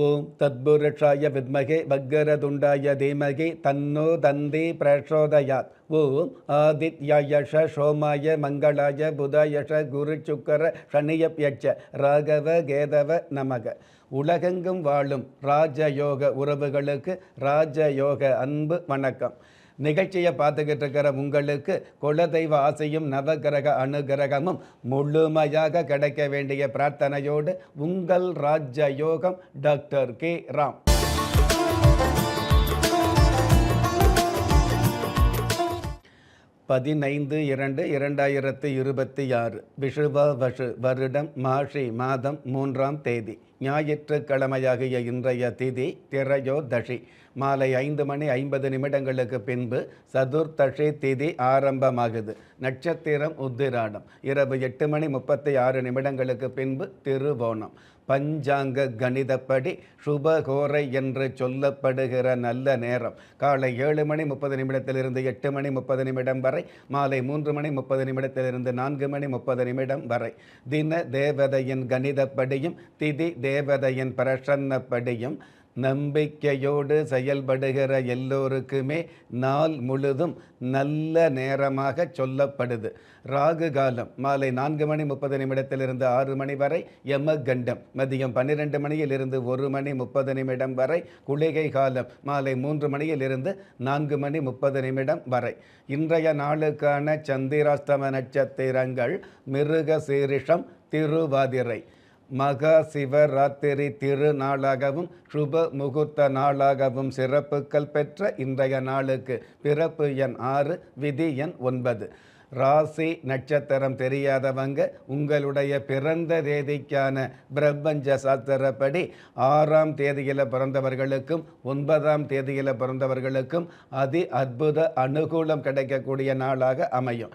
ஓம் தத்புருஷாய வித்மகே வக்கரதுண்டாய தீமகி தன்னோ தந்தி பிரச்சோதயாத் ஓம் ஆதித்யாயஷ சோமாய மங்களாய புதாயஷ குரு சுக்கர சனியப்யட்ச ராகவ கேதவ நமக உலகெங்கும் வாழும் ராஜயோக உறவுகளுக்கு ராஜயோக அன்பு வணக்கம் நிகழ்ச்சியை பார்த்துக்கிட்டு இருக்கிற உங்களுக்கு குலதெய்வ ஆசையும் நவகிரக அனுகிரகமும் முழுமையாக கிடைக்க வேண்டிய பிரார்த்தனையோடு உங்கள் ராஜயோகம் டாக்டர் கே. ராம். பதினைந்து இரண்டு இரண்டாயிரத்து இருபத்தி ஆறு விஷுவ வஷு வருடம் மாஷி மாதம் மூன்றாம் தேதி. ஞாயிற்றுக்கிழமையாகிய இன்றைய திதி திரையோதஷி மாலை ஐந்து மணி ஐம்பது நிமிடங்களுக்கு பின்பு சதுர்த்தஷி திதி ஆரம்பமாகுது. நட்சத்திரம் உத்திராடம். இரவு எட்டு மணி முப்பத்தி ஆறு நிமிடங்களுக்கு பின்பு திருவோணம். பஞ்சாங்க கணிதப்படி சுபகோரை என்று சொல்லப்படுகிற நல்ல நேரம். காலை ஏழு மணி முப்பது நிமிடத்திலிருந்து எட்டு மணி முப்பது நிமிடம் வரை மாலை மூன்று மணி முப்பது நிமிடத்திலிருந்து நான்கு மணி முப்பது நிமிடம் வரை. தின தேவதையின் கணிதப்படியும் திதி தேவதையின் பிரசன்னப்படியும் நம்பிக்கையோடு செயல்படுகிற எல்லோருக்குமே நாள் முழுதும் நல்ல நேரமாக சொல்லப்படுது. ராகு காலம் மாலை நான்கு மணி முப்பது நிமிடத்திலிருந்து ஆறு மணி வரை யமகண்டம் மதியம் பன்னிரெண்டு மணியிலிருந்து ஒரு மணி முப்பது நிமிடம் வரை குளிகை காலம் மாலை மூன்று மணியிலிருந்து நான்கு மணி முப்பது நிமிடம் வரை. இன்றைய நாளுக்கான சந்திராஸ்தம நட்சத்திரங்கள் மிருக சீரிஷம் திருவாதிரை. மகா சிவராத்திரி திருநாளாகவும் சுப முகூர்த்த நாளாகவும் சிறப்புகள் பெற்ற இன்றைய நாளுக்கு பிறப்பு எண் ஆறு விதி எண் ஒன்பது. ராசி நட்சத்திரம் தெரியாதவங்க உங்களுடைய பிறந்த தேதிக்கான பிரபஞ்ச சாஸ்திரப்படி ஆறாம் தேதியில் பிறந்தவர்களுக்கும் ஒன்பதாம் தேதியில் பிறந்தவர்களுக்கும் அதி அற்புத அனுகூலம் கிடைக்கக்கூடிய நாளாக அமையும்.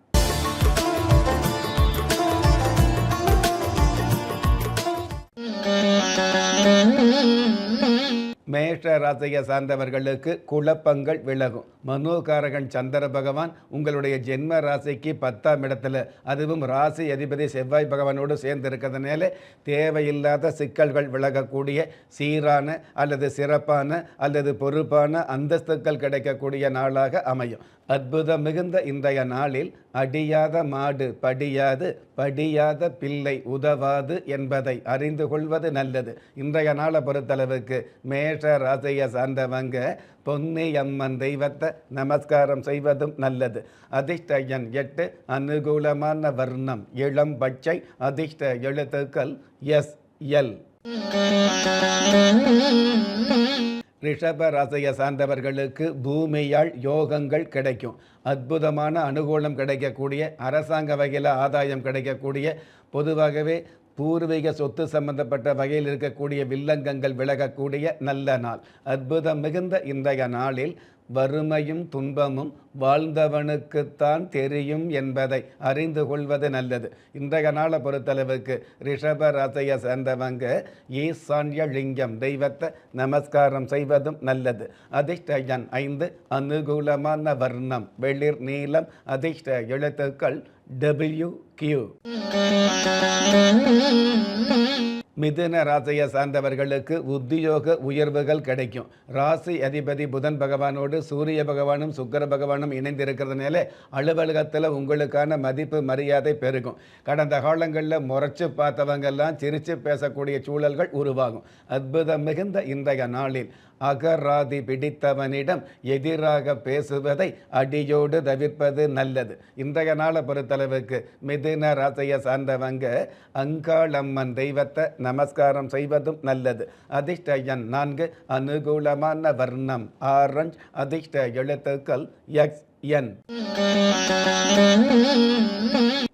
மேஷ ராசியை சார்ந்தவர்களுக்கு குழப்பங்கள் விலகும். மனோகாரகன் சந்திர பகவான் உங்களுடைய ஜென்ம ராசிக்கு பத்தாம் இடத்துல. அதுவும் ராசி அதிபதி செவ்வாய் பகவானோடு சேர்ந்து இருக்கிறதுனால தேவையில்லாத சிக்கல்கள் விலகக்கூடிய சீரான அல்லது சிறப்பான அல்லது பொறுப்பான அந்தஸ்துக்கள் கிடைக்கக்கூடிய நாளாக அமையும். அற்புதம் மிகுந்த இன்றைய நாளில் அடியாத மாடு படியாது படியாத பிள்ளை உதவாது என்பதை அறிந்து கொள்வது நல்லது. இன்றைய நாளை பொறுத்தளவுக்கு மேஷ ராசியை சார்ந்தவங்க பொன்னி அம்மன் தெய்வத்தை நமஸ்காரம் செய்வதும் நல்லது. அதிர்ஷ்ட எண் எட்டு அனுகூலமான வர்ணம் இளம் பச்சை அதிர்ஷ்ட எழுத்துக்கள் எஸ் எல். ரிஷப ராசியை சார்ந்தவர்களுக்கு பூமியால் யோகங்கள் கிடைக்கும். அற்புதமான அனுகூலம் கிடைக்கக்கூடிய அரசாங்க வகையில் ஆதாயம் கிடைக்கக்கூடிய பொதுவாகவே பூர்வீக சொத்து சம்பந்தப்பட்ட வகையில் இருக்கக்கூடிய வில்லங்கங்கள் விலகக்கூடிய நல்ல நாள். அற்புதம் மிகுந்த இன்றைய நாளில் வறுமையும் துன்பமும் வாழ்ந்தவனுக்குத்தான் தெரியும் என்பதை அறிந்து கொள்வது நல்லது. இன்றைய நாளை பொறுத்தளவுக்கு ரிஷப ராசியை சேர்ந்தவங்க ஈசான்ய லிங்கம் தெய்வத்தை நமஸ்காரம் செய்வதும் நல்லது. அதிர்ஷ்டயன் ஐந்து அனுகூலமான வர்ணம் வெளிர் நீளம் அதிர்ஷ்ட எழுத்துக்கள் டபிள்யூ கியூ மிதுன ராசியை சார்ந்தவர்களுக்கு உத்தியோக உயர்வுகள் கிடைக்கும். ராசி அதிபதி புதன் பகவானோடு சூரிய பகவானும் சுக்கர பகவானும் இணைந்திருக்கிறதுனால அலுவலகத்தில் உங்களுக்கான மதிப்பு மரியாதை பெருகும். கடந்த காலங்களில் முறைச்சு பார்த்தவங்கெல்லாம் சிரித்து பேசக்கூடிய சூழல்கள் உருவாகும். அற்புதம் மிகுந்த இன்றைய நாளில். அகராதி பிடித்தவனிடம் எதிராக பேசுவதை அடியோடு தவிர்ப்பது நல்லது. இன்றைய நாளை பொறுத்தளவுக்கு மிதுன ராசியை சார்ந்தவங்க அங்காளம்மன் தெய்வத்தை நமஸ்காரம் செய்வதும் நல்லது. அதிர்ஷ்ட எண் நான்கு அனுகூலமான வர்ணம். ஆரஞ்ச் அதிர்ஷ்ட எழுத்துக்கள் எக்ஸ் என்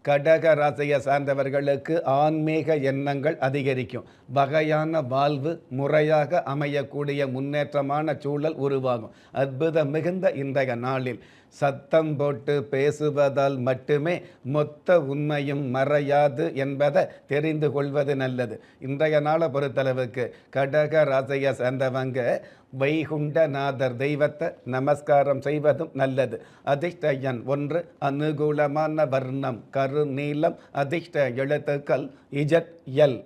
கடக ராசியை சார்ந்தவர்களுக்கு ஆன்மீக எண்ணங்கள் அதிகரிக்கும். வகையான வாழ்வு முறையாக அமையக்கூடிய முன்னேற்றமான சூழல் உருவாகும். அற்புதம் மிகுந்த இன்றைய நாளில் சத்தம் போட்டு பேசுவதால் மட்டுமே மொத்த உண்மையும் மறையாது என்பதை தெரிந்து கொள்வது நல்லது. இன்றைய நாளை பொறுத்தளவுக்கு கடக ராசியை சேர்ந்தவங்க வைகுண்டநாதர் தெய்வத்தை நமஸ்காரம் செய்வதும் நல்லது. அதிர்ஷ்ட எண் ஒன்று அனுகூலமான வர்ணம் கரு நீளம் அதிர்ஷ்ட எழுத்துக்கள் இஜட் எல்.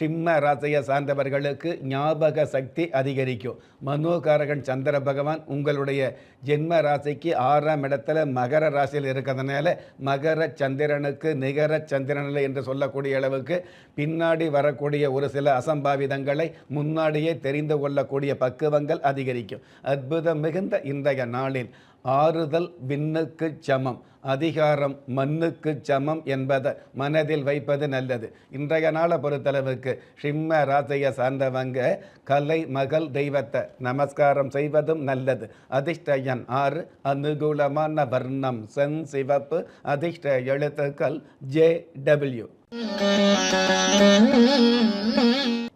சிம்ம ராசியை சார்ந்தவர்களுக்கு ஞாபக சக்தி அதிகரிக்கும். மனோகாரகன் சந்திர பகவான் உங்களுடைய ஜென்ம ராசிக்கு ஆறாம் இடத்துல மகர ராசியில் இருக்கிறதுனால மகர சந்திரனுக்கு நிகர சந்திரனில் என்று சொல்லக்கூடிய அளவுக்கு பின்னாடி வரக்கூடிய ஒரு சில அசம்பாவிதங்களை முன்னாடியே தெரிந்து கொள்ளக்கூடிய பக்குவங்கள் அதிகரிக்கும். அற்புதம் மிகுந்த இன்றைய நாளில் ஆறுதல் விண்ணுக்கு சமம் அதிகாரம் மண்ணுக்கு சமம் என்பதை மனதில் வைப்பது நல்லது. இன்றைய நாளை பொறுத்தளவுக்கு சிம்ம ராசியை சார்ந்தவங்க கலை மகள் தெய்வத்தை நமஸ்காரம் செய்வதும் நல்லது. அதிர்ஷ்டயன் ஆறு அனுகூலமான வர்ணம் சென் சிவப்பு அதிர்ஷ்ட எழுத்துக்கள் ஜே டபிள்யூ.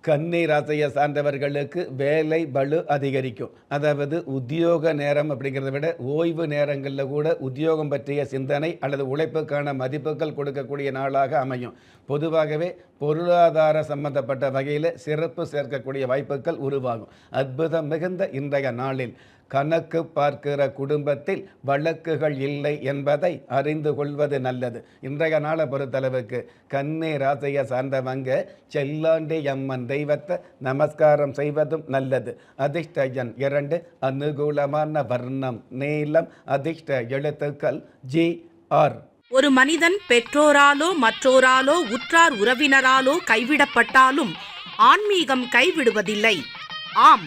கன்னி ராசியை சார்ந்தவர்களுக்கு வேலை பளு அதிகரிக்கும். அதாவது உத்தியோக நேரம் அப்படிங்கிறத விட ஓய்வு நேரங்களில் கூட உத்தியோகம் பற்றிய சிந்தனை அல்லது உழைப்புக்கான மதிப்புகள் கொடுக்கக்கூடிய நாளாக அமையும். பொதுவாகவே பொருளாதார சம்பந்தப்பட்ட வகையில் சிறப்பு சேர்க்கக்கூடிய வாய்ப்புகள் உருவாகும். அற்புதம் மிகுந்த இன்றைய நாளில். கணக்கு பார்க்கிற குடும்பத்தில் வழக்குகள் இல்லை என்பதை அறிந்து கொள்வது நல்லது. இன்றைய நாளை பொறுத்தளவுக்கு கண்ணே ராசையை சார்ந்தவங்க செல்லாண்டி அம்மன் தெய்வத்தை நமஸ்காரம் செய்வதும் நல்லது. அதிர்ஷ்ட எண் இரண்டு அனுகூலமான வர்ணம். நீளம் அதிர்ஷ்ட எழுத்துக்கள் ஜி ஆர். ஒரு மனிதன் பெற்றோராலோ மற்றோராலோ உற்றார் உறவினராலோ கைவிடப்பட்டாலும் ஆன்மீகம் கைவிடுவதில்லை. ஆம்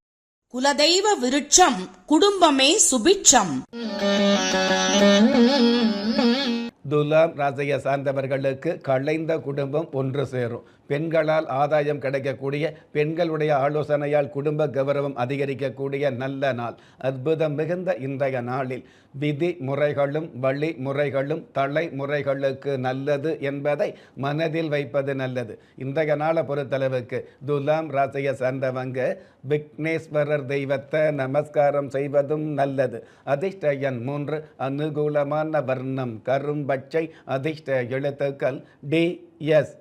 குலதெய்வ விருட்சம் குடும்பமே சுபிட்சம். துலாம் ராசியை சார்ந்தவர்களுக்கு கலைந்த குடும்பம் ஒன்று சேரும். பெண்களால் ஆதாயம் கிடைக்கக்கூடிய பெண்களுடைய ஆலோசனையால் குடும்ப கௌரவம் அதிகரிக்கக்கூடிய நல்ல நாள். அற்புதம் மிகுந்த இன்றைய நாளில் விதி முறைகளும் வழிமுறைகளும் தலைமுறைகளுக்கு நல்லது என்பதை மனதில் வைப்பது நல்லது. இன்றைய நாளை பொறுத்தளவுக்கு துலாம் ராசியை சார்ந்தவங்க விக்னேஸ்வரர் தெய்வத்தை நமஸ்காரம் செய்வதும் நல்லது. அதிர்ஷ்ட எண் மூன்று அனுகூலமான வர்ணம். கரும்பச்சை அதிர்ஷ்ட எழுத்துக்கள் டி எஸ்.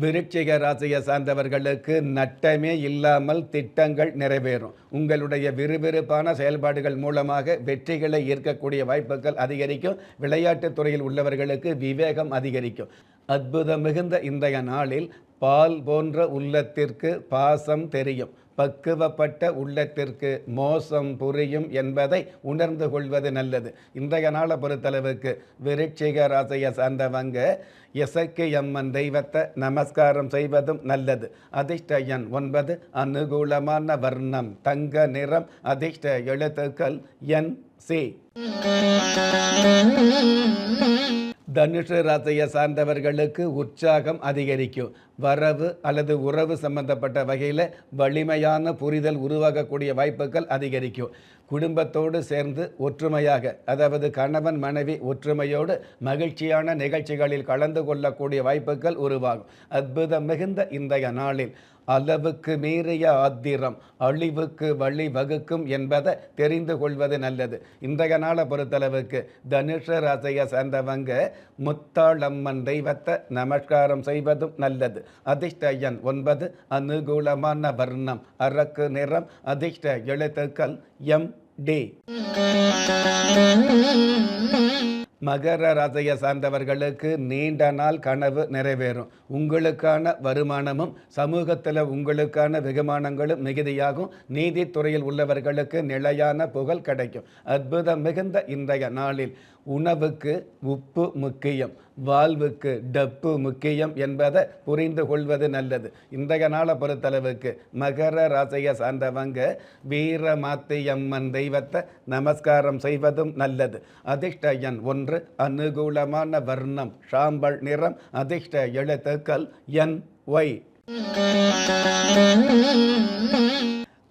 விருட்சிக ராசியை சார்ந்தவர்களுக்கு நட்டமே இல்லாமல் திட்டங்கள் நிறைவேறும். உங்களுடைய விறுவிறுப்பான செயல்பாடுகள் மூலமாக வெற்றிகளை ஈர்க்கக்கூடிய வாய்ப்புகள் அதிகரிக்கும். விளையாட்டுத் துறையில் உள்ளவர்களுக்கு விவேகம் அதிகரிக்கும். அற்புதம் மிகுந்த இன்றைய நாளில் பால் போன்ற உள்ளத்திற்கு பாசம் தெரியும். பக்குவப்பட்ட உள்ளத்திற்கு மோசம் புரியும் என்பதை உணர்ந்து கொள்வது நல்லது. இன்றைய நாளை பொறுத்தளவுக்கு விருட்சிக ராசியை சார்ந்தவங்க இசக்கி அம்மன் தெய்வத்தை நமஸ்காரம் செய்வதும் நல்லது. அதிர்ஷ்ட எண் ஒன்பது அனுகூலமான வர்ணம் தங்க நிறம் அதிர்ஷ்ட எழுத்துக்கள் என் சி. தனுஷு ராசியை சார்ந்தவர்களுக்கு உற்சாகம் அதிகரிக்கும். வரவு அல்லது உறவு சம்பந்தப்பட்ட வகையில் வலிமையான புரிதல் உருவாகக்கூடிய வாய்ப்புகள் அதிகரிக்கும். குடும்பத்தோடு சேர்ந்து ஒற்றுமையாக அதாவது கணவன் மனைவி ஒற்றுமையோடு மகிழ்ச்சியான நிகழ்ச்சிகளில் கலந்து கொள்ளக்கூடிய வாய்ப்புகள் உருவாகும். அற்புதம் மிகுந்த இன்றைய நாளில். அளவுக்கு மீறிய ஆத்திரம் அழிவுக்கு வழி வகுக்கும் என்பதை தெரிந்து கொள்வது நல்லது. இன்றைய நாளை பொறுத்தளவுக்கு தனுஷ ராசியை சேர்ந்தவங்க முத்தாளம்மன் தெய்வத்தை நமஸ்காரம் செய்வதும் நல்லது. அதிர்ஷ்ட எண் ஒன்பது அனுகூலமான வர்ணம் அரக்கு நிறம் அதிர்ஷ்ட எழுத்துக்கள் எம் டி. மகர ராசியை சார்ந்தவர்களுக்கு நீண்ட நாள் கனவு நிறைவேறும். உங்களுக்கான வருமானமும் சமூகத்தில் உங்களுக்கான வெகுமானங்களும் மிகுதியாகும். நீதித்துறையில் உள்ளவர்களுக்கு நிலையான புகழ் கிடைக்கும். அற்புதம் மிகுந்த இன்றைய நாளில். உணவுக்கு உப்பு முக்கியம் வாழ்வுக்கு டப்பு முக்கியம் என்பதை புரிந்து கொள்வது நல்லது. இன்றைய நாளை பொறுத்தளவுக்கு மகர ராசியை சார்ந்தவங்க வீரமாத்தியம்மன் தெய்வத்தை நமஸ்காரம் செய்வதும் நல்லது. அதிர்ஷ்ட எண் ஒன்று அனுகூலமான வர்ணம் சாம்பல் நிறம் அதிர்ஷ்ட எழுத்துக்கள் என் ஒய்.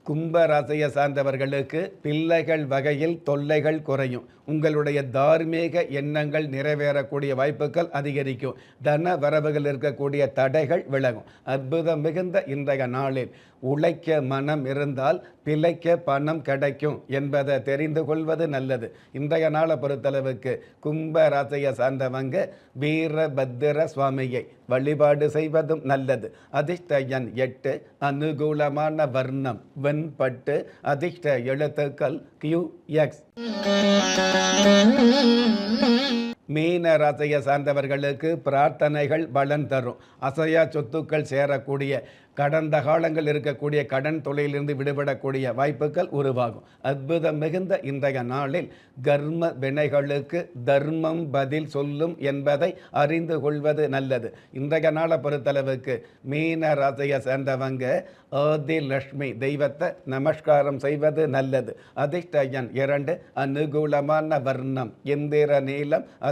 கும்ப ராசியை சார்ந்தவர்களுக்கு பிள்ளைகள் வகையில் தொல்லைகள் குறையும். உங்களுடைய தார்மீக எண்ணங்கள் நிறைவேறக்கூடிய வாய்ப்புகள் அதிகரிக்கும். தன வரவுகள் இருக்கக்கூடிய தடைகள் விலகும். அற்புதம் மிகுந்த இன்றைய நாளில் உழைக்க மனம் இருந்தால் பிழைக்க பணம் கிடைக்கும் என்பதை தெரிந்து கொள்வது நல்லது. இன்றைய நாளை பொறுத்தளவுக்கு கும்ப ராசியை சார்ந்தவங்க வீரபத்திர சுவாமியை வழிபாடு செய்வதும் நல்லது. அதிர்ஷ்ட எண் எட்டு அனுகூலமான வர்ணம் வெண்பட்டு அதிர்ஷ்ட எழுத்துக்கள் கியூ எக்ஸ் Thank you. மீன ராசியை சார்ந்தவர்களுக்கு பிரார்த்தனைகள் பலன் தரும். அசையா சொத்துக்கள் சேரக்கூடிய கடந்த காலங்கள் இருக்கக்கூடிய கடன் தொழிலிருந்து விடுபடக்கூடிய வாய்ப்புகள் உருவாகும். அற்புதம் மிகுந்த இன்றைய நாளில் கர்ம வினைகளுக்கு தர்மம் பதில் சொல்லும் என்பதை அறிந்து கொள்வது நல்லது. இன்றைய நாளை பொறுத்தளவுக்கு மீன ராசியை சேர்ந்தவங்க ஆதி லக்ஷ்மி தெய்வத்தை நமஸ்காரம் செய்வது நல்லது. அதிர்ஷ்ட எண் இரண்டு அனுகூலமான வர்ணம் இந்திர நீளம்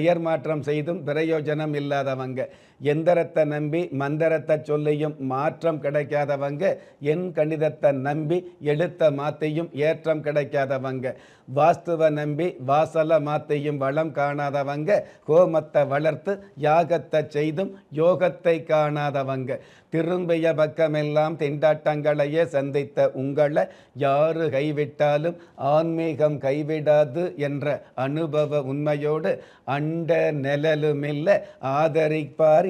பெயர் மாற்றம் செய்தும் பிரயோஜனம் இல்லாதவங்க. எந்திரத்தை நம்பி மந்திரத்தை சொல்லியும் மாற்றம் கிடைக்காதவங்க என் கணிதத்தை நம்பி எழுத்த மாத்தையும் ஏற்றம் கிடைக்காதவங்க வாஸ்துவை நம்பி வாசலை மாத்தையும் வளம் காணாதவங்க கோமத்தை வளர்த்து யாகத்தை செய்தும் யோகத்தை காணாதவங்க. திரும்பிய பக்கமெல்லாம் திண்டாட்டங்களையே சந்தித்த உங்களை யாரு கைவிட்டாலும் ஆன்மீகம் கைவிடாது என்ற அனுபவ உண்மையோடு அண்ட நிழலுமில்ல ஆதரிப்பார்